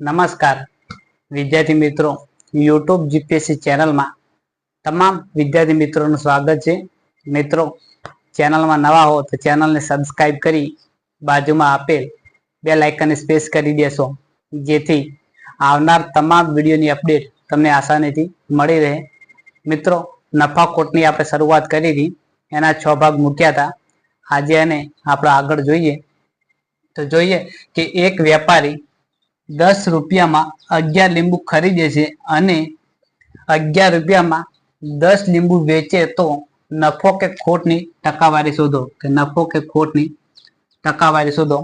નમસ્કાર. વિદ્યાર્થી મિત્રો યુટ્યુબ જીપીએસસી ચેનલમાં તમામ વિદ્યાર્થી મિત્રોનું સ્વાગત છે. મિત્રો, ચેનલમાં નવા હો તો ચેનલને સબસ્ક્રાઇબ કરી બાજુમાં આપેલ બે લાઇકનને સ્પેસ કરી દેશો, જેથી આવનાર તમામ વિડીયોની અપડેટ તમને આસાનીથી મળી રહે. મિત્રો નફા કોટની આપણે શરૂઆત કરી હતી. એના છ ભાગ મૂક્યા હતા. આજે એને આપણે આગળ જોઈએ. તો જોઈએ કે એક વેપારી દસ રૂપિયામાં અગિયાર લીંબુ ખરીદે છે અને અગિયાર રૂપિયામાં દસ લીંબુ વેચે તો નફો કે ખોટની ટકાવારી શોધો. કે નફો કે ખોટની ટકાવારી શોધો.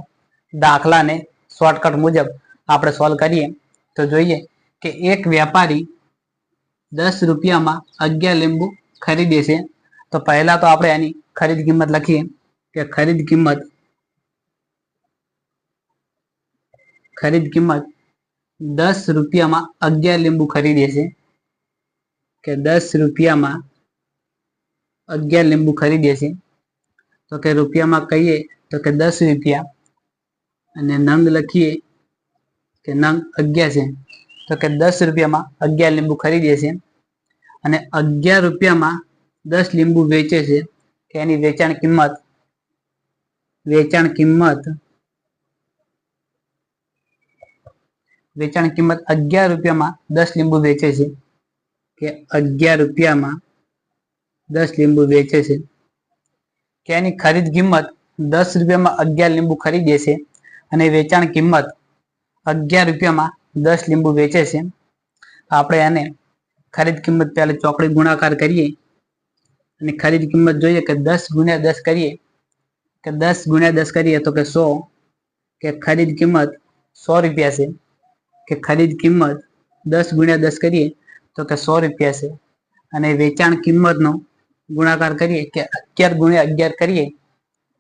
દાખલાને શોર્ટકટ મુજબ આપણે સોલ્વ કરીએ તો જોઈએ કે એક વેપારી દસ રૂપિયામાં અગિયાર લીંબુ ખરીદે છે. તો પહેલા તો આપણે એની ખરીદ કિંમત લખીએ કે ખરીદ કિંમત ખરીદ કિંમત દસ રૂપિયામાં અગિયાર લીંબુ ખરીદે છે. કે દસ રૂપિયામાં અગિયાર લીંબુ ખરીદે છે. તો કે રૂપિયામાં કહીએ તો કે દસ રૂપિયા. અને નંગ લખીએ કે નંગ અગિયાર છે. તો કે દસ રૂપિયામાં અગિયાર લીંબુ ખરીદે છે. અને અગિયાર રૂપિયામાં દસ લીંબુ વેચે છે. કે એની વેચાણ કિંમત વેચાણ કિંમત વેચાણ કિંમત અગિયાર રૂપિયામાં દસ લીંબુ વેચે છે. કે અગિયાર રૂપિયામાં દસ લીંબુ વેચે છે. કે એની ખરીદ કિંમત દસ રૂપિયામાં અગિયાર લીંબુ ખરીદે છે અને વેચાણ કિંમત અગિયાર રૂપિયામાં દસ લીંબુ વેચે છે. આપણે એને ખરીદ કિંમત પહેલાં ચોકડી ગુણાકાર કરીએ અને ખરીદ કિંમત જોઈએ કે દસ ગુણ્યા દસ કરીએ. કે દસ ગુણ્યા દસ કરીએ તો કે સો. કે ખરીદ કિંમત સો રૂપિયા છે. કે ખરીદ કિંમત દસ ગુણ્યા દસ કરીએ તો કે સો રૂપિયા છે. અને વેચાણ કિંમતનો ગુણાકાર કરીએ કે અગિયાર ગુણ્યા અગિયાર કરીએ,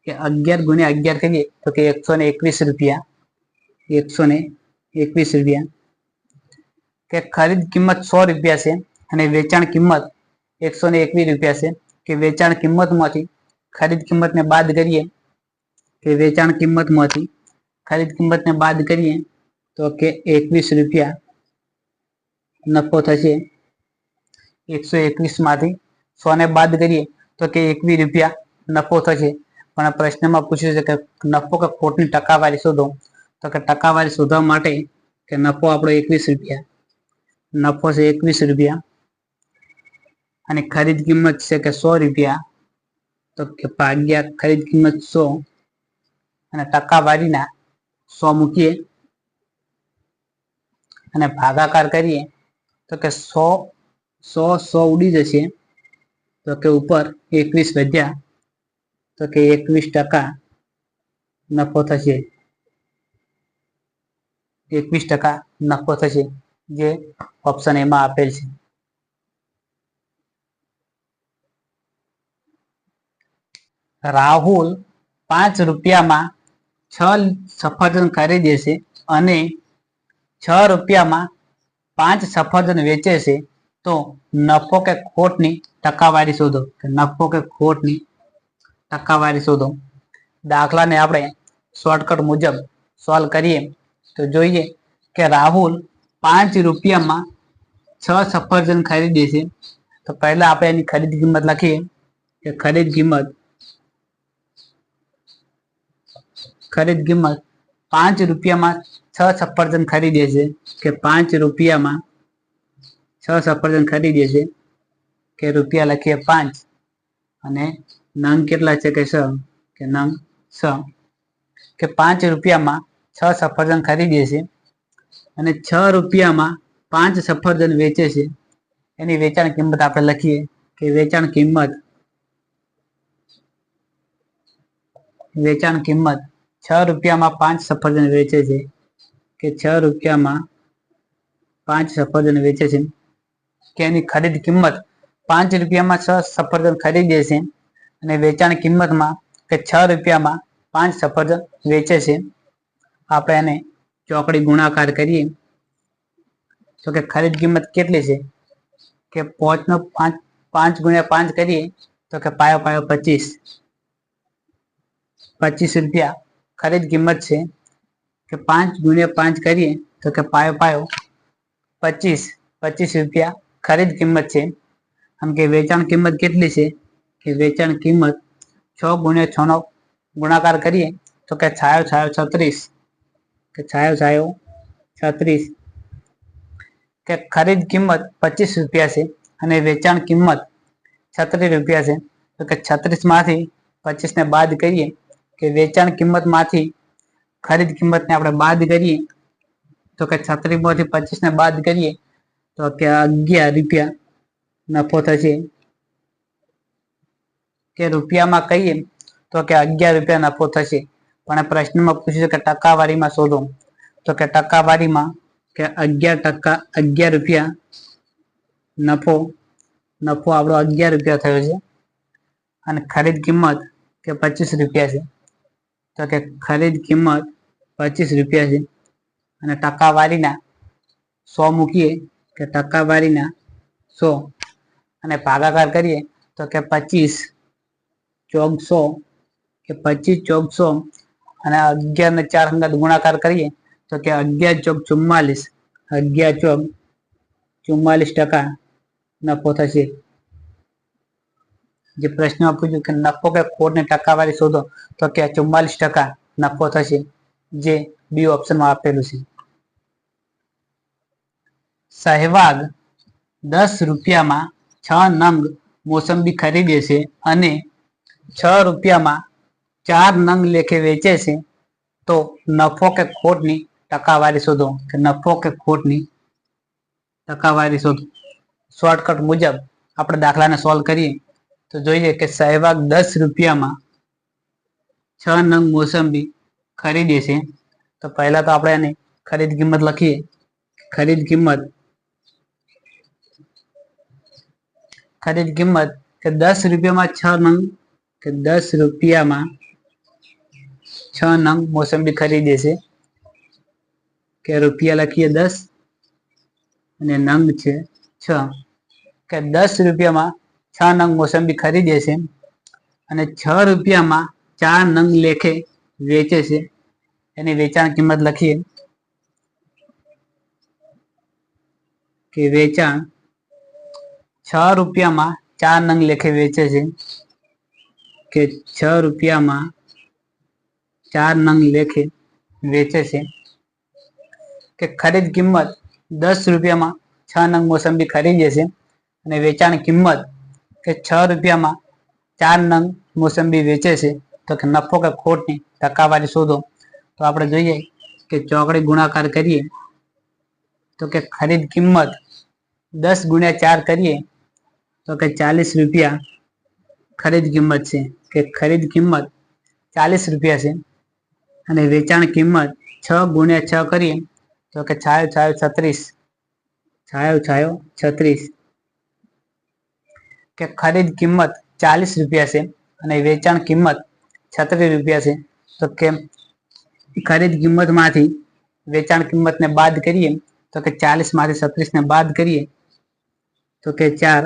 કે અગિયાર ગુણ્યા અગિયાર કરીએ તો કે એકસો ને એકવીસ રૂપિયા એકસો ને એકવીસ રૂપિયા. કે ખરીદ કિંમત સો રૂપિયા છે અને વેચાણ કિંમત એકસો ને એકવીસ રૂપિયા છે. કે વેચાણ કિંમતમાંથી ખરીદ કિંમતને બાદ કરીએ, કે વેચાણ કિંમતમાંથી ખરીદ કિંમતને બાદ કરીએ તો કે એકવીસ રૂપિયા નફો થશે. એકસો એકવીસમાંથી સો ને બાદ કરીએ તો કે એકવીસ રૂપિયા નફો થશે. પણ પ્રશ્નમાં પૂછ્યું છે કે નફો કે ખોટની ટકાવારી શોધો. તો કે ટકાવારી શોધવા માટે કે નફો આપણો એકવીસ રૂપિયા. નફો છે એકવીસ રૂપિયા. અને ખરીદ કિંમત છે કે સો રૂપિયા. તો કે ભાગ્યા ખરીદ કિંમત સો. અને ટકાવારીના સો મૂકીએ. અને ભાગાકાર કરીએ, તો કે સો સો સો ઉડી જશે. તો કે ઉપર એકવીસ વધ્યા, તો કે એકવીસ ટકા નફો થશે. એકવીસ ટકા નફો થશે, જે ઓપ્શન એમાં આપેલ છે. રાહુલ પાંચ રૂપિયામાં છ સફરજન ખરીદે છે અને છ રૂપિયામાં પાંચ સફરજન વેચે છે, તો નફો કે ખોટની ટકાવારી શોધો. કે નફો કે ખોટની ટકાવારી શોધો. દાખલાને આપણે શોર્ટકટ મુજબ સોલ્વ કરીએ, તો જોઈએ કે રાહુલ પાંચ રૂપિયામાં છ સફરજન ખરીદે છે. તો પહેલા આપણે એની ખરીદ કિંમત લખીએ, કે ખરીદ કિંમત ખરીદ કિંમત પાંચ રૂપિયામાં છ સફરજન ખરીદે છે કે પાંચ રૂપિયામાં છ સફરજન ખરીદે છે કે રૂપિયા લખીએ પાંચ. અને નંગ કેટલા છે કે છ કે નંગ છ કે પાંચ રૂપિયામાં છ સફરજન ખરીદે છે અને છ રૂપિયામાં પાંચ સફરજન વેચે છે. એની વેચાણ કિંમત આપણે લખીએ કે વેચાણ કિંમત વેચાણ કિંમત છ રૂપિયામાં પાંચ સફરજન વેચે છે. કે છ રૂપિયામાં પાંચ સફરજન વેચે છે. કે એની ખરીદ કિંમત પાંચ રૂપિયામાં છ સફરજન ખરીદે છે અને વેચાણ કિંમતમાં કે છ રૂપિયામાં પાંચ સફરજન વેચે છે. આપણે એને ચોકડી ગુણાકાર કરીએ. તો કે ખરીદ કિંમત કેટલી છે? કે પોચનો પાંચ પાંચ ગુણ્યા પાંચ કરીએ તો કે પાયો પાયો પચીસ. પચીસ રૂપિયા ખરીદ કિંમત છે. કે પાંચ ગુણ્યા પાંચ કરીએ તો કે પાયો પાયો પચીસ પચીસ રૂપિયા ખરીદ કિંમત છે. આમ કે વેચાણ કિંમત કેટલી છે? કે વેચાણ કિંમત છ ગુણ્યા છ નો ગુણાકાર કરીએ તો કે છાયો છાયો છત્રીસ, કે છાયો છાયો છત્રીસ. કે ખરીદ કિંમત પચીસ રૂપિયા છે અને વેચાણ કિંમત છત્રીસ રૂપિયા છે. તો કે છત્રીસમાંથી પચીસ ને બાદ કરીએ કે વેચાણ કિંમતમાંથી ખરીદ કિંમતને આપણે બાદ કરીએ, તો કે છત્રીસમાંથી પચીસ ને બાદ કરીએ, તો કે અગિયાર રૂપિયા નફો થશે. કે રૂપિયામાં કહીએ, તો કે અગિયાર રૂપિયા નફો થશે. પણ પ્રશ્નમાં પૂછ્યું કે ટકાવારીમાં શોધો. તો કે ટકાવારીમાં કે અગિયાર ટકા, અગિયાર રૂપિયા નફો નફો આપણો અગિયાર રૂપિયા થયો છે. અને ખરીદ કિંમત કે પચીસ રૂપિયા છે. તો કે ખરીદ કિંમત પચીસ રૂપિયા છે. અને ટકાવારીના સો મૂકીએ કે ટકાવારીના સો. અને ભાગાકાર કરીએ તો કે પચીસ ચોકસો કે પચીસ ચોકસો અને અગિયાર ને ચાર અંગત ગુણાકાર કરીએ તો કે અગિયાર ચોક ચુમ્માલીસ. અગિયાર ચોક ચુમ્માલીસ ટકા નફો થશે. જે પ્રશ્નમાં પૂછ્યું કે નફો કે ખોટ ને ટકાવારી શોધો તો કે ચુમ્માલીસ ટકા નફો થશે. જે બી ઓપ્શનમાં આપેલું છે સહેવાગ દસ રૂપિયામાં છ નંગ મોસંબી ખરીદે છે અને છ રૂપિયામાં ચાર નંગ લેખે વેચે છે, તો નફો કે ખોટની ટકાવારી શોધો. કે નફો કે ખોટની ટકાવારી શોધો. શોર્ટકટ મુજબ આપણે દાખલાને સોલ્વ કરીએ, તો જોઈએ કે સહેવાગ દસ રૂપિયામાં છ નંગ મોસંબી ખરીદે છે તો પહેલા તો આપણે એની ખરીદ કિંમત લખીએ. ખરીદ કિંમત. ખરીદ કિંમત કે દસ રૂપિયામાં છ નંગ કે દસ રૂપિયામાં છ નંગ મોસંબી ખરીદે છે કે રૂપિયા લખીએ દસ અને નંગ છે છ. કે દસ રૂપિયામાં છ નંગ મોસંબી ખરીદે છે અને છ રૂપિયામાં ચાર નંગ લેખે વેચે છે. એની વેચાણ કિંમત લખીએ. કે વેચાણ છ રૂપિયામાં ચાર નંગ લેખે વેચે છે. કે છ રૂપિયામાં ચાર નંગ લેખે વેચે છે. કે ખરીદ કિંમત દસ રૂપિયામાં છ નંગ મોસંબી ખરીદે છે. અને વેચાણ કિંમત કે છ રૂપિયામાં ચાર નંગ મોસંબી વેચે છે. તો કે નફો કે ખોટની ટકાવારી શોધો. તો આપણે જોઈએ કે ચોકડી ગુણાકાર કરીએ, તો કે ખરીદ કિંમત દસ ગુણ્યા ચાર કરીએ, તો કે ચાલીસ રૂપિયા ખરીદ કિંમત છે. કે ખરીદ કિંમત ચાલીસ રૂપિયા છે અને વેચાણ કિંમત છ ગુણ્યા છ કરીએ, તો કે છાયો છાયો છત્રીસ, છાયો છાયો છત્રીસ. કે ખરીદ કિંમત ચાલીસ રૂપિયા છે અને વેચાણ કિંમત છત્રીસ રૂપિયા છે. તો કે ખરીદ કિંમતમાંથી વેચાણ કિંમતને બાદ કરીએ, તો કે ચાલીસમાંથી છત્રીસ ને બાદ કરીએ, તો કે ચાર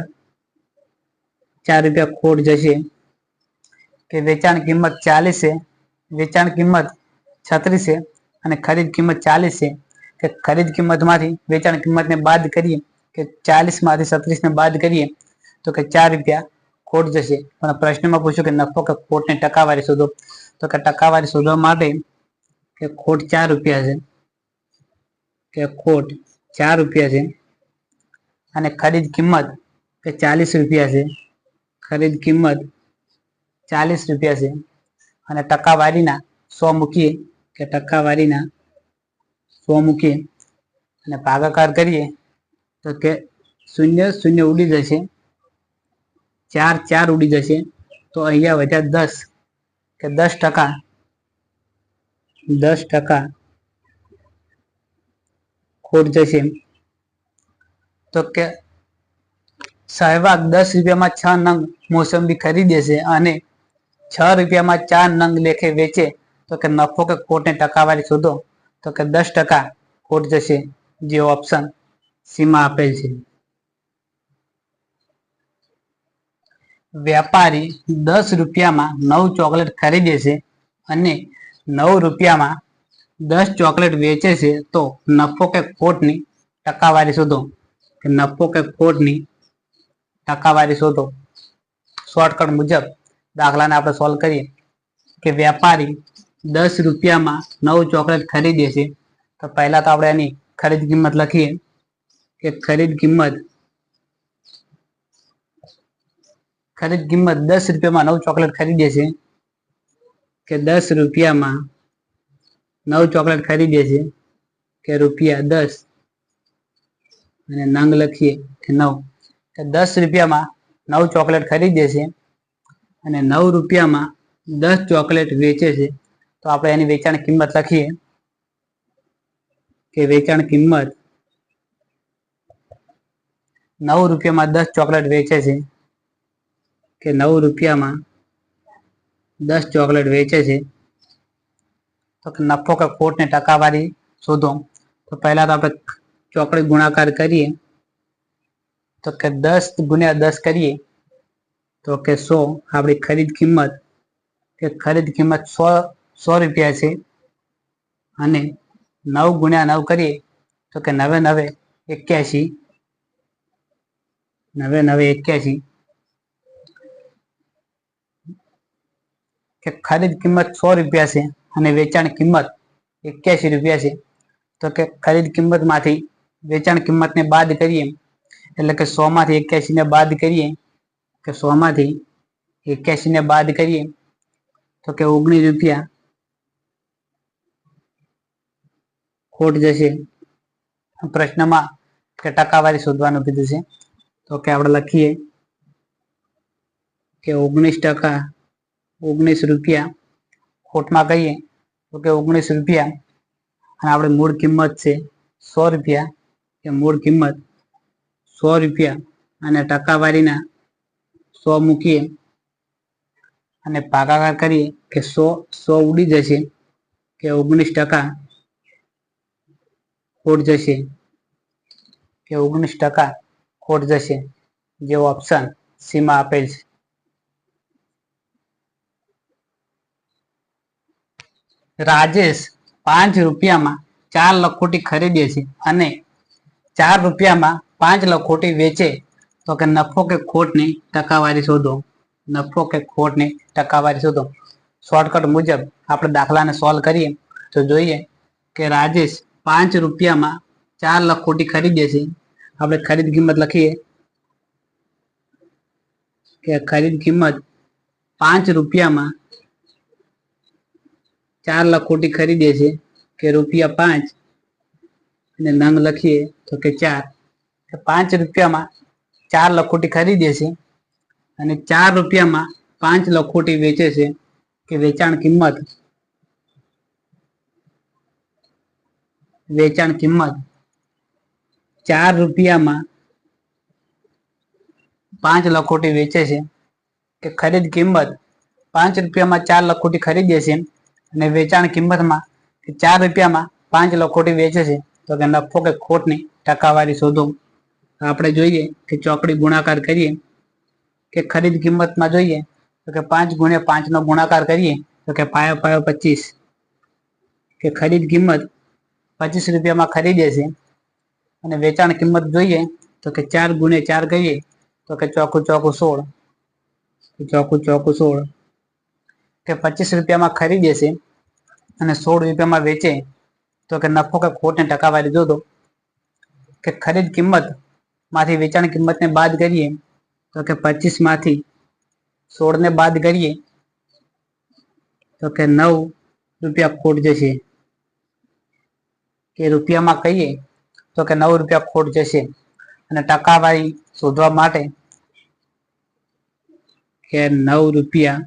ચાર રૂપિયા ખોટ જશે. કે વેચાણ કિંમત ચાલીસ છે, વેચાણ કિંમત છત્રીસ છે, અને ખરીદ કિંમત ચાલીસ છે, કે ખરીદ કિંમતમાંથી વેચાણ કિંમતને બાદ કરીએ, કે ચાલીસમાંથી છત્રીસ ને બાદ કરીએ, તો કે ચાર રૂપિયા ખોટ જશે. પણ પ્રશ્નમાં પૂછ્યું કે નફો કે ખોટની ટકાવારી શોધો? તો કે ટકાવારી શોધવા માટે કે ખોટ ચાર રૂપિયા છે. કે ખોટ ચાર રૂપિયા છે. અને ખરીદ કિંમત કે ચાલીસ રૂપિયા છે. ખરીદ કિંમત ચાલીસ રૂપિયા છે. અને ટકાવારીના સો મૂકીએ કે ટકાવારીના સો મૂકીએ. અને ભાગાકાર કરીએ તો કે શૂન્ય શૂન્ય ઉડી જશે. ચાર ચાર ઉડી જશે, તો અહીંયા વધ્યા દસ, કે દસ ટકા દસ ટકા ખોટ જશે તો કે સહેવાગ દસ રૂપિયામાં છ નંગ મોસંબી ખરીદે છે અને છ રૂપિયામાં ચાર નંગ લેખે વેચે, તો કે નફો કે ખોટને ટકાવારી શોધો, તો કે દસ ટકા ખોટ જશે, જે ઓપ્શન સીમાં આપેલ છે. વેપારી દસ રૂપિયામાં નવ ચોકલેટ ખરીદે છે અને નવ રૂપિયામાં દસ ચોકલેટ વેચે છે, તો નફો કે ખોટની ટકાવારી શોધો. કે નફો કે ખોટની ટકાવારી શોધો. શોર્ટકટ મુજબ દાખલાને આપણે સોલ્વ કરીએ. કે વેપારી દસ રૂપિયામાં નવ ચોકલેટ ખરીદે છે, તો પહેલાં તો આપણે એની ખરીદ કિંમત લખીએ. કે ખરીદ કિંમત ખરીદ કિંમત દસ રૂપિયામાં નવ ચોકલેટ ખરીદે છે કે દસ રૂપિયામાં નવ ચોકલેટ ખરીદે છે કે રૂપિયા દસ અને નંગ લખીએ કે નવ. કે દસ રૂપિયામાં નવ ચોકલેટ ખરીદે છે અને નવ રૂપિયામાં દસ ચોકલેટ વેચે છે. તો આપણે એની વેચાણ કિંમત લખીએ કે વેચાણ કિંમત નવ રૂપિયામાં દસ ચોકલેટ વેચે છે. કે નવ રૂપિયામાં દસ ચોકલેટ વેચે છે. તો નફો કે ખોટને ટકાવારી શોધો. તો પહેલા તો આપણે ચોકલેટ ગુણાકાર કરીએ. તો કે દસ ગુણ્યા દસ કરીએ. તો કે સો, આપણી ખરીદ કિંમત. કે ખરીદ કિંમત સો સો રૂપિયા છે. અને નવ ગુણ્યા નવ કરીએ. તો કે નવે નવે એક્યાસી નવે નવે એક્યાસી કે ખરીદ કિંમત સો રૂપિયા છે અને વેચાણ કિંમત એક્યાસી રૂપિયા છે. તો કે ખરીદ કિંમતમાંથી વેચાણ કિંમતને બાદ કરીએ, એટલે કે સો માંથી એક્યાસી ને બાદ કરીએ, કે સો માંથી એક્યાસી ને બાદ કરીએ, તો કે ઓગણીસ રૂપિયા ખોટ જશે. પ્રશ્નમાં કે ટકાવારી શોધવાનું કીધું છે. તો કે આપણે લખીએ કે ઓગણીસ ટકા ઓગણીસ રૂપિયા ખોટમાં કહીએ તો કે ઓગણીસ રૂપિયા. અને આપણે મૂળ કિંમત છે સો રૂપિયા. કે મૂળ કિંમત સો રૂપિયા. અને ટકાવારીના સો મૂકીએ. અને ભાગાકાર કરીએ કે સો સો ઉડી જશે. કે ઓગણીસ ટકા ખોટ જશે. કે ઓગણીસ ટકા ખોટ જશે. જેવો ઓપ્શન સીમાં આપેલ છે. રાજેશ પાંચ રૂપિયામાં ચાર લખોટી ખરીદે છે અને ચાર રૂપિયામાં પાંચ લખોટી વેચે, તો કે નફો કે ખોટની ટકાવારી શોધો. નફો કે ખોટની ટકાવારી શોધો. શોર્ટકટ મુજબ આપણે દાખલાને સોલ્વ કરીએ, તો જોઈએ કે રાજેશ પાંચ રૂપિયામાં ચાર લખોટી ખરીદે છે. આપણે ખરીદ કિંમત લખીએ. કે ખરીદ કિંમત પાંચ રૂપિયામાં ચાર લખોટી ખરીદે છે કે રૂપિયા પાંચ અને નંગ લખીએ તો કે ચાર. પાંચ રૂપિયામાં ચાર લખોટી ખરીદે છે અને ચાર રૂપિયામાં પાંચ લખોટી વેચે છે કે વેચાણ કિંમત. વેચાણ કિંમત. ચાર રૂપિયામાં પાંચ લખોટી વેચે છે કે ખરીદ કિંમત. પાંચ રૂપિયામાં ચાર લખોટી ખરીદે છે અને વેચાણ કિંમતમાં કે ચાર રૂપિયામાં પાંચ લખોટી વેચે છે, તો કે નફો કે ખોટની ટકાવારી શોધો. આપણે જોઈએ કે ચોકડી ગુણાકાર કરીએ કે ખરીદ કિંમતમાં જોઈએ, તો કે પાંચ ગુણ્યા પાંચનો ગુણાકાર કરીએ, તો કે પાયો પાયો પચીસ. કે ખરીદ કિંમત પચીસ રૂપિયામાં ખરીદે છે અને વેચાણ કિંમત જોઈએ, તો કે ચાર ગુણે ચાર કરીએ, તો કે ચોખ્ખું ચોખ્ખું સોળ. ચોખ્ખું ચોખ્ખું સોળ. કે પચીસ રૂપિયામાં ખરીદે છે અને સોળ રૂપિયામાં વેચે, તો કે નફો કે ખોટને ટકાવારી જોતો કે ખરીદ કિંમતમાંથી વેચાણ કિંમતને બાદ કરીએ, તો કે પચીસમાંથી સોળ બાદ કરીએ, તો કે નવ રૂપિયા ખોટ જશે. કે રૂપિયામાં કહીએ, તો કે નવ રૂપિયા ખોટ જશે. અને ટકાવારી શોધવા માટે કે નવ રૂપિયા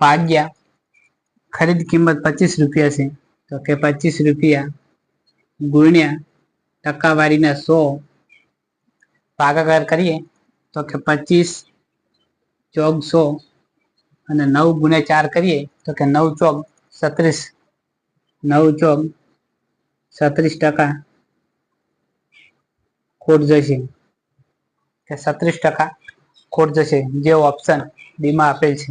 ભાગ્યા. ખરીદ કિંમત પચીસ રૂપિયા છે. તો કે પચીસ રૂપિયા ગુણ્યા ટકાવારીના સો ભાગાકાર કરીએ, તો કે પચીસ ચોક સો અને નવ ગુણ્યા ચાર કરીએ, તો કે નવ ચોક સત્રીસ. નવ ચોક સત્રીસ ટકા ખોટ જશે. કે સત્રીસ ટકા ખોટ જશે. જે ઓપ્શન ડીમાં આપેલ છે.